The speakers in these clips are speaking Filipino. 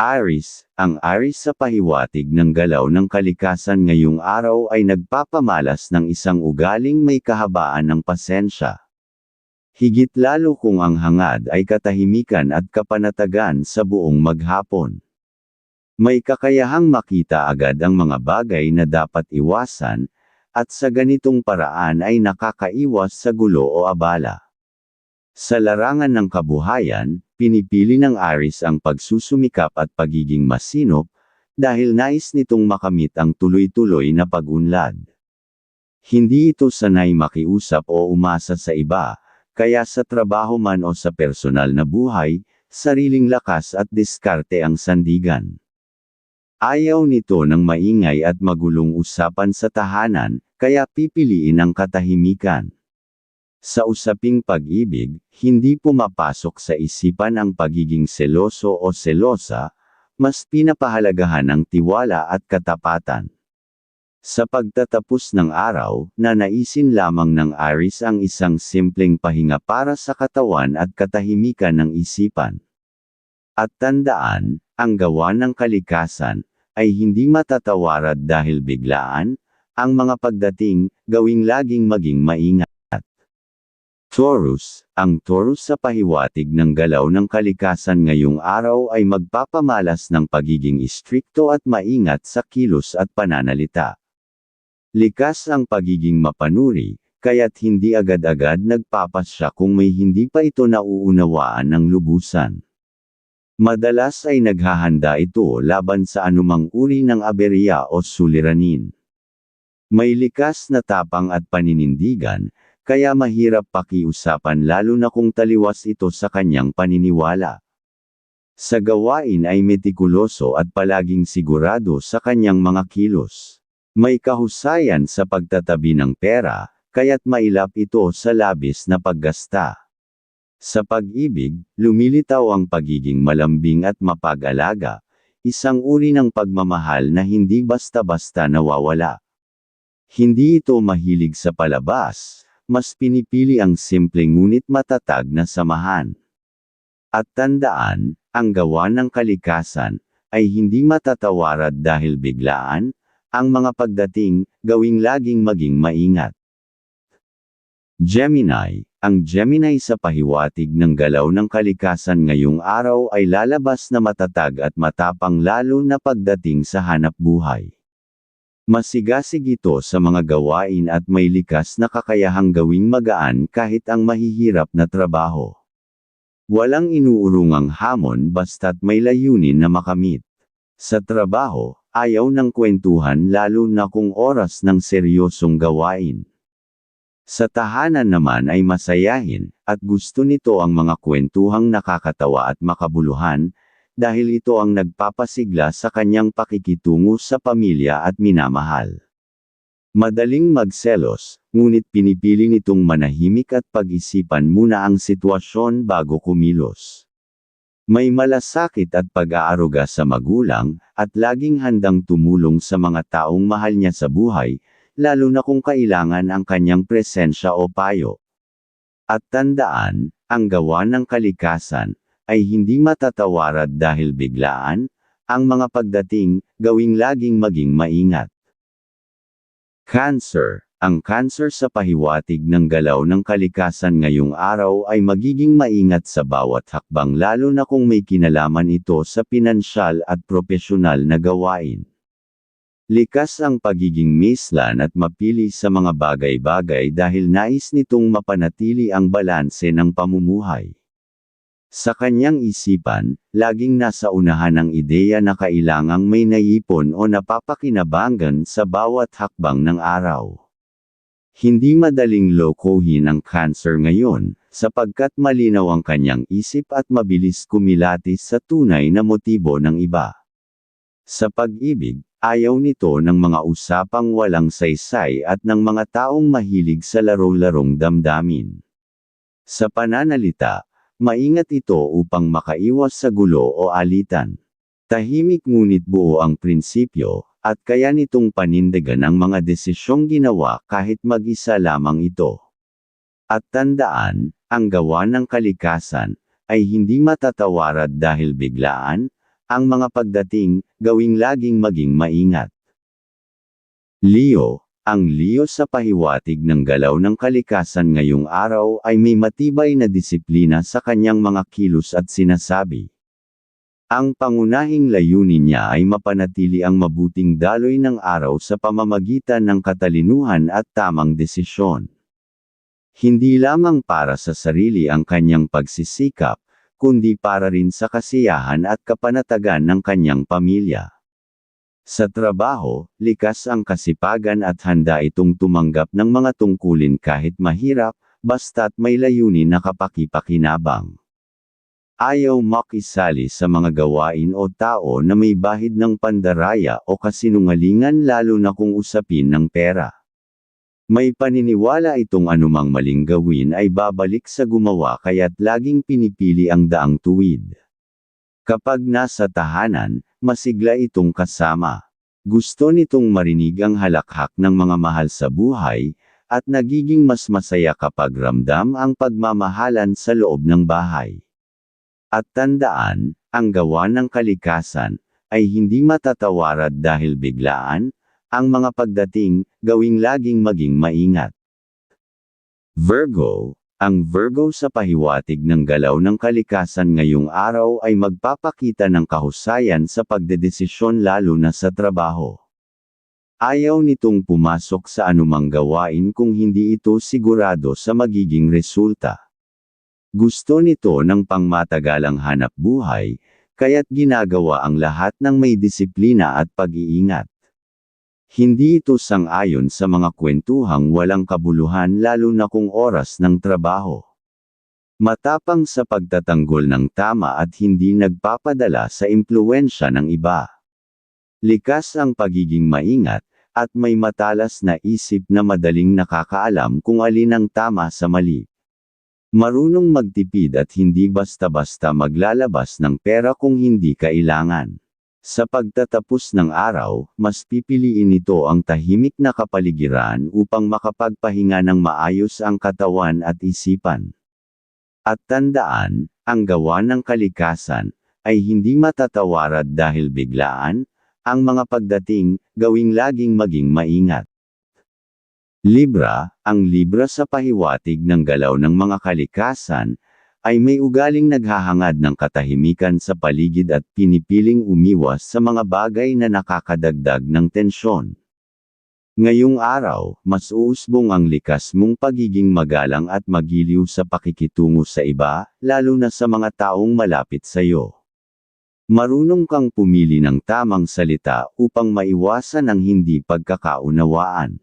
Aris, ang Aris sa pahiwatig ng galaw ng kalikasan ngayong araw ay nagpapamalas ng isang ugaling may kahabaan ng pasensya. Higit lalo kung ang hangad ay katahimikan at kapanatagan sa buong maghapon. May kakayahang makita agad ang mga bagay na dapat iwasan, at sa ganitong paraan ay nakakaiwas sa gulo o abala. Sa larangan ng kabuhayan, pinipili ng Aris ang pagsusumikap at pagiging masinop, dahil nais nitong makamit ang tuloy-tuloy na pag-unlad. Hindi ito sanay makiusap o umasa sa iba, kaya sa trabaho man o sa personal na buhay, sariling lakas at diskarte ang sandigan. Ayaw nito ng maingay at magulong usapan sa tahanan, kaya pipiliin ang katahimikan. Sa usaping pag-ibig, hindi pumapasok sa isipan ang pagiging seloso o selosa, mas pinapahalagahan ang tiwala at katapatan. Sa pagtatapos ng araw, nanaisin lamang ng Aris ang isang simpleng pahinga para sa katawan at katahimikan ng isipan. At tandaan, ang gawa ng kalikasan, ay hindi matatawarad dahil biglaan, ang mga pagdating, gawing laging maging maingat. Taurus, ang Taurus sa pahiwatig ng galaw ng kalikasan ngayong araw ay magpapamalas ng pagiging istrikto at maingat sa kilos at pananalita. Likas ang pagiging mapanuri, kaya't hindi agad-agad nagpapasya kung may hindi pa ito nauunawaan ng lubusan. Madalas ay naghahanda ito laban sa anumang uri ng aberya o suliranin. May likas na tapang at paninindigan, kaya mahirap pakiusapan lalo na kung taliwas ito sa kanyang paniniwala. Sa gawain ay metikuloso at palaging sigurado sa kanyang mga kilos. May kahusayan sa pagtatabi ng pera, kaya't mailap ito sa labis na paggasta. Sa pag-ibig, lumilitaw ang pagiging malambing at mapag-alaga, isang uri ng pagmamahal na hindi basta-basta nawawala. Hindi ito mahilig sa palabas, mas pinipili ang simple ngunit matatag na samahan. At tandaan, ang gawa ng kalikasan, ay hindi matatawarad dahil biglaan, ang mga pagdating, gawing laging maging maingat. Gemini, ang Gemini sa pahiwatig ng galaw ng kalikasan ngayong araw ay lalabas na matatag at matapang lalo na pagdating sa hanap buhay. Masigasig ito sa mga gawain at may likas na kakayahang gawing magaan kahit ang mahihirap na trabaho. Walang inuurungang hamon basta't may layunin na makamit. Sa trabaho, ayaw ng kwentuhan lalo na kung oras ng seryosong gawain. Sa tahanan naman ay masayahin, at gusto nito ang mga kwentuhang nakakatawa at makabuluhan, dahil ito ang nagpapasigla sa kanyang pakikitungo sa pamilya at minamahal. Madaling magselos, ngunit pinipili nitong manahimik at pag-isipan muna ang sitwasyon bago kumilos. May malasakit at pag-aaruga sa magulang, at laging handang tumulong sa mga taong mahal niya sa buhay, lalo na kung kailangan ang kanyang presensya o payo. At tandaan, ang gawa ng kalikasan, ay hindi matatawarad dahil biglaan, ang mga pagdating, gawing laging maging maingat. Cancer Ang cancer sa pahiwatig ng galaw ng kalikasan ngayong araw ay magiging maingat sa bawat hakbang lalo na kung may kinalaman ito sa pinansyal at propesyonal na gawain. Likas ang pagiging mislan at mapili sa mga bagay-bagay dahil nais nitong mapanatili ang balanse ng pamumuhay. Sa kanyang isipan, laging nasa unahan ang ideya na kailangang may naipon o napapakinabangan sa bawat hakbang ng araw. Hindi madaling lokohin ang cancer ngayon, sapagkat malinaw ang kanyang isip at mabilis kumilatis sa tunay na motibo ng iba. Sa pag-ibig, ayaw nito ng mga usapang walang saysay at ng mga taong mahilig sa laro-larong damdamin. Sa pananalita, Maingat ito upang makaiwas sa gulo o alitan. Tahimik ngunit buo ang prinsipyo, at kaya nitong panindigan ang mga desisyong ginawa kahit mag-isa lamang ito. At tandaan, ang gawa ng kalikasan, ay hindi matatawarad dahil biglaan, ang mga pagdating, gawing laging maging maingat. Leo, ang Leo sa pahiwatig ng galaw ng kalikasan ngayong araw ay may matibay na disiplina sa kanyang mga kilos at sinasabi. Ang pangunahing layunin niya ay mapanatili ang mabuting daloy ng araw sa pamamagitan ng katalinuhan at tamang desisyon. Hindi lamang para sa sarili ang kanyang pagsisikap, kundi para rin sa kasiyahan at kapanatagan ng kanyang pamilya. Sa trabaho, likas ang kasipagan at handa itong tumanggap ng mga tungkulin kahit mahirap, basta't may layunin na kapakipakinabang. Ayaw makisali sa mga gawain o tao na may bahid ng pandaraya o kasinungalingan lalo na kung usapin ng pera. May paniniwala itong anumang maling gawin ay babalik sa gumawa kaya't laging pinipili ang daang tuwid. Kapag nasa tahanan, masigla itong kasama. Gusto nitong marinig ang halakhak ng mga mahal sa buhay, at nagiging mas masaya kapag ramdam ang pagmamahalan sa loob ng bahay. At tandaan, ang gawa ng kalikasan, ay hindi matatawarad dahil biglaan, ang mga pagdating, gawing laging maging maingat. Virgo, ang Virgo sa pahiwatig ng galaw ng kalikasan ngayong araw ay magpapakita ng kahusayan sa pagdedesisyon lalo na sa trabaho. Ayaw nitong pumasok sa anumang gawain kung hindi ito sigurado sa magiging resulta. Gusto nito ng pangmatagalang hanap buhay, kaya't ginagawa ang lahat ng may disiplina at pag-iingat. Hindi ito sang-ayon sa mga kwentuhang walang kabuluhan lalo na kung oras ng trabaho. Matapang sa pagtatanggol ng tama at hindi nagpapadala sa impluensya ng iba. Likas ang pagiging maingat, at may matalas na isip na madaling nakakaalam kung alin ang tama sa mali. Marunong magtipid at hindi basta-basta maglalabas ng pera kung hindi kailangan. Sa pagtatapos ng araw, mas pipiliin nito ang tahimik na kapaligiran upang makapagpahinga ng maayos ang katawan at isipan. At tandaan, ang gawa ng kalikasan, ay hindi matatawarad dahil biglaan, ang mga pagdating, gawing laging maging maingat. Libra, ang Libra sa pahiwatig ng galaw ng mga kalikasan, ay may ugaling naghahangad ng katahimikan sa paligid at pinipiling umiwas sa mga bagay na nakakadagdag ng tensyon. Ngayong araw, mas uusbong ang likas mong pagiging magalang at magiliw sa pakikitungo sa iba, lalo na sa mga taong malapit sa iyo. Marunong kang pumili ng tamang salita upang maiwasan ang hindi pagkakaunawaan.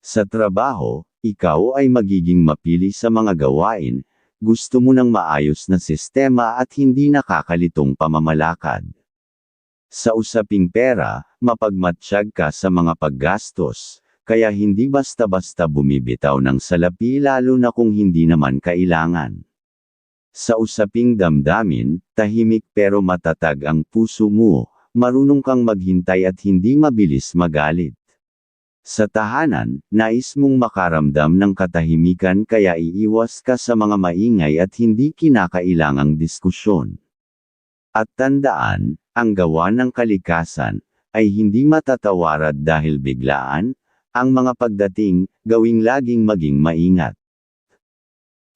Sa trabaho, ikaw ay magiging mapili sa mga gawain, gusto mo ng maayos na sistema at hindi nakakalitong pamamalakad. Sa usaping pera, mapagmatsyag ka sa mga paggastos, kaya hindi basta-basta bumibitaw ng salapi lalo na kung hindi naman kailangan. Sa usaping damdamin, tahimik pero matatag ang puso mo, marunong kang maghintay at hindi mabilis magalit. Sa tahanan, nais mong makaramdam ng katahimikan kaya iiwas ka sa mga maingay at hindi kinakailangang diskusyon. At tandaan, ang gawa ng kalikasan, ay hindi matatawarad dahil biglaan, ang mga pagdating, gawing laging maging maingat.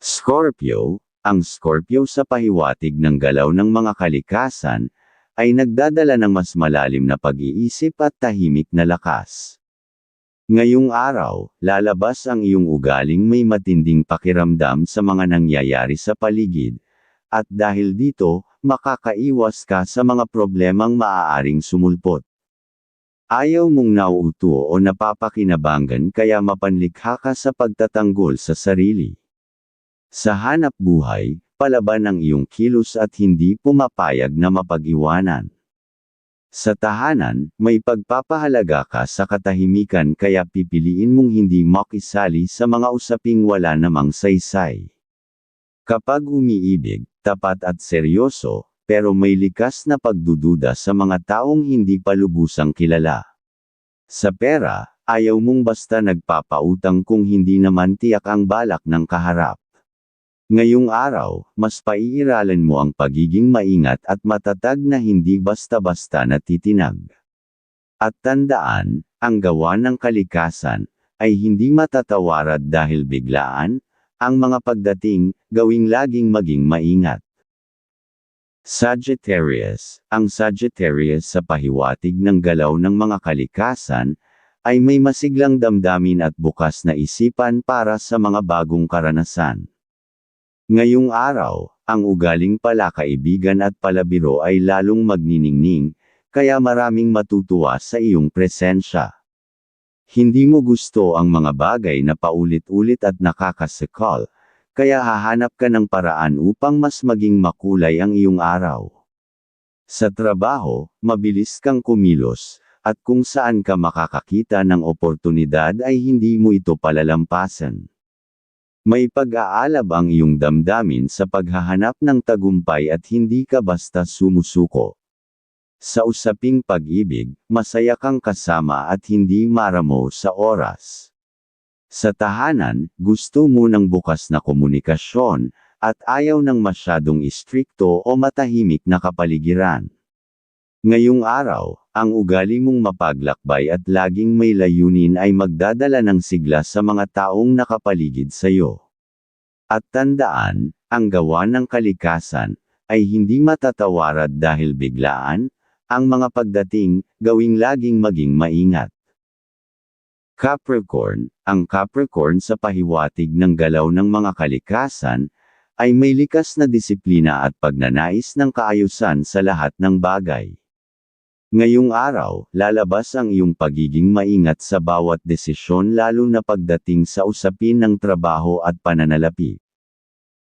Scorpio, ang Scorpio sa pahiwatig ng galaw ng mga kalikasan, ay nagdadala ng mas malalim na pag-iisip at tahimik na lakas. Ngayong araw, lalabas ang iyong ugaling may matinding pakiramdam sa mga nangyayari sa paligid, at dahil dito, makakaiwas ka sa mga problemang maaaring sumulpot. Ayaw mong nauuto o napapakinabangan kaya mapanlikha ka sa pagtatanggol sa sarili. Sa hanap buhay, palaban ang iyong kilos at hindi pumapayag na mapag-iwanan. Sa tahanan, may pagpapahalaga ka sa katahimikan kaya pipiliin mong hindi makisali sa mga usaping wala namang saysay. Kapag umiibig, tapat at seryoso, pero may likas na pagdududa sa mga taong hindi pa lubusang kilala. Sa pera, ayaw mong basta nagpapautang kung hindi naman tiyak ang balak ng kaharap. Ngayong araw, mas paiiralan mo ang pagiging maingat at matatag na hindi basta-basta natitinag. At tandaan, ang gawa ng kalikasan, ay hindi matatawarad dahil biglaan, ang mga pagdating, gawing laging maging maingat. Sagittarius, ang Sagittarius sa pahiwatig ng galaw ng mga kalikasan, ay may masiglang damdamin at bukas na isipan para sa mga bagong karanasan. Ngayong araw, ang ugaling palakaibigan at palabiro ay lalong magniningning, kaya maraming matutuwa sa iyong presensya. Hindi mo gusto ang mga bagay na paulit-ulit at nakakasikal, kaya hahanap ka ng paraan upang mas maging makulay ang iyong araw. Sa trabaho, mabilis kang kumilos, at kung saan ka makakakita ng oportunidad ay hindi mo ito palalampasan. May pag-aalab ang iyong damdamin sa paghahanap ng tagumpay at hindi ka basta sumusuko. Sa usaping pag-ibig, masaya kang kasama at hindi maramo sa oras. Sa tahanan, gusto mo ng bukas na komunikasyon, at ayaw ng masyadong istrikto o matahimik na kapaligiran. Ngayong araw, ang ugali mong mapaglakbay at laging may layunin ay magdadala ng sigla sa mga taong nakapaligid sa iyo. At tandaan, ang gawa ng kalikasan, ay hindi matatawarad dahil biglaan, ang mga pagdating, gawing laging maging maingat. Capricorn, ang Capricorn sa pahiwatig ng galaw ng mga kalikasan, ay may likas na disiplina at pagnanais ng kaayusan sa lahat ng bagay. Ngayong araw, lalabas ang iyong pagiging maingat sa bawat desisyon lalo na pagdating sa usapin ng trabaho at pananalapi.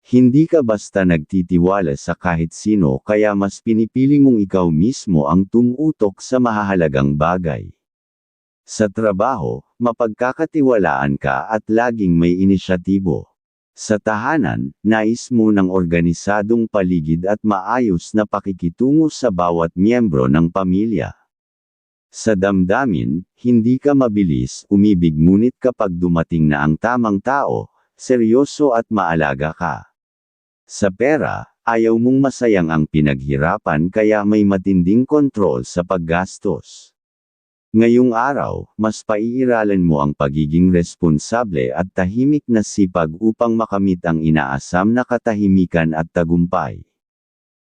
Hindi ka basta nagtitiwala sa kahit sino kaya mas pinipili mong ikaw mismo ang tumutok sa mahahalagang bagay. Sa trabaho, mapagkakatiwalaan ka at laging may inisyatibo. Sa tahanan, nais mo ng organisadong paligid at maayos na pakikitungo sa bawat miyembro ng pamilya. Sa damdamin, hindi ka mabilis umibig ngunit kapag dumating na ang tamang tao, seryoso at maalaga ka. Sa pera, ayaw mong masayang ang pinaghirapan kaya may matinding kontrol sa paggastos. Ngayong araw, mas paiiralan mo ang pagiging responsable at tahimik na sipag upang makamit ang inaasam na katahimikan at tagumpay.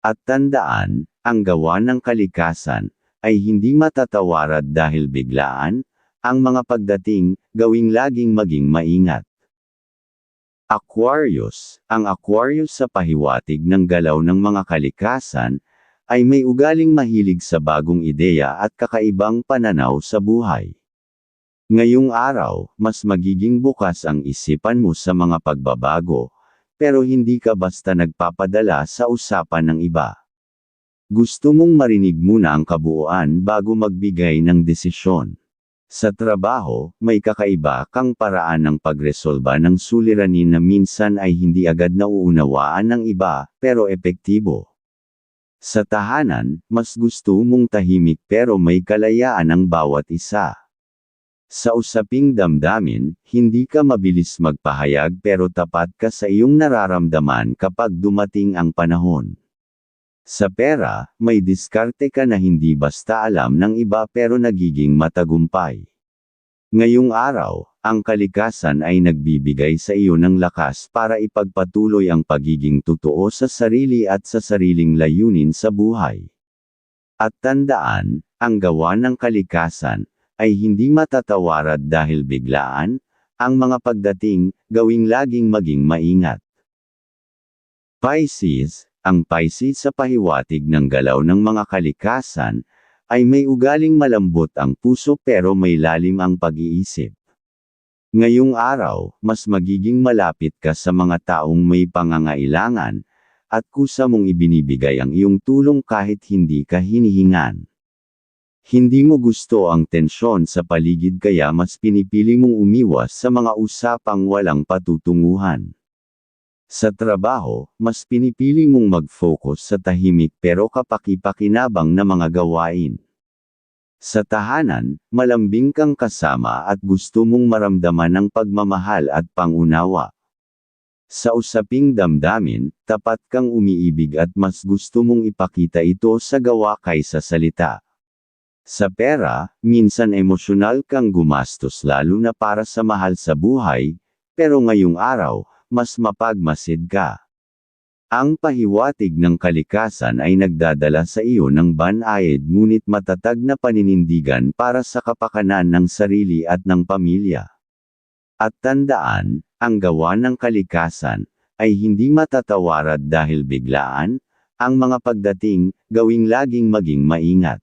At tandaan, ang gawa ng kalikasan, ay hindi matatawarad dahil biglaan, ang mga pagdating, gawing laging maging maingat. Aquarius, ang Aquarius sa pahiwatig ng galaw ng mga kalikasan, ay may ugaling mahilig sa bagong ideya at kakaibang pananaw sa buhay. Ngayong araw, mas magiging bukas ang isipan mo sa mga pagbabago, pero hindi ka basta nagpapadala sa usapan ng iba. Gusto mong marinig muna ang kabuuan bago magbigay ng desisyon. Sa trabaho, may kakaiba kang paraan ng pagresolba ng suliranin na minsan ay hindi agad nauunawaan ng iba, pero epektibo. Sa tahanan, mas gusto mong tahimik pero may kalayaan ang bawat isa. Sa usaping damdamin, hindi ka mabilis magpahayag pero tapat ka sa iyong nararamdaman kapag dumating ang panahon. Sa pera, may diskarte ka na hindi basta alam ng iba pero nagiging matagumpay. Ngayong araw, ang kalikasan ay nagbibigay sa iyo ng lakas para ipagpatuloy ang pagiging totoo sa sarili at sa sariling layunin sa buhay. At tandaan, ang gawa ng kalikasan, ay hindi matatawarad dahil biglaan, ang mga pagdating, gawing laging maging maingat. Pisces, ang Pisces sa pahiwatig ng galaw ng mga kalikasan, ay may ugaling malambot ang puso pero may lalim ang pag-iisip. Ngayong araw, mas magiging malapit ka sa mga taong may pangangailangan, at kusa mong ibinibigay ang iyong tulong kahit hindi ka hinihingan. Hindi mo gusto ang tensyon sa paligid kaya mas pinipili mong umiwas sa mga usapang walang patutunguhan. Sa trabaho, mas pinipili mong mag-focus sa tahimik pero kapaki-pakinabang na mga gawain. Sa tahanan, malambing kang kasama at gusto mong maramdaman ng pagmamahal at pangunawa. Sa usaping damdamin, tapat kang umiibig at mas gusto mong ipakita ito sa gawa kaysa salita. Sa pera, minsan emosyonal kang gumastos lalo na para sa mahal sa buhay, pero ngayong araw, mas mapagmasid ka. Ang pahiwatig ng kalikasan ay nagdadala sa iyo ng banayad ngunit matatag na paninindigan para sa kapakanan ng sarili at ng pamilya. At tandaan, ang gawa ng kalikasan, ay hindi matatawarad dahil biglaan, ang mga pagdating, gawing laging maging maingat.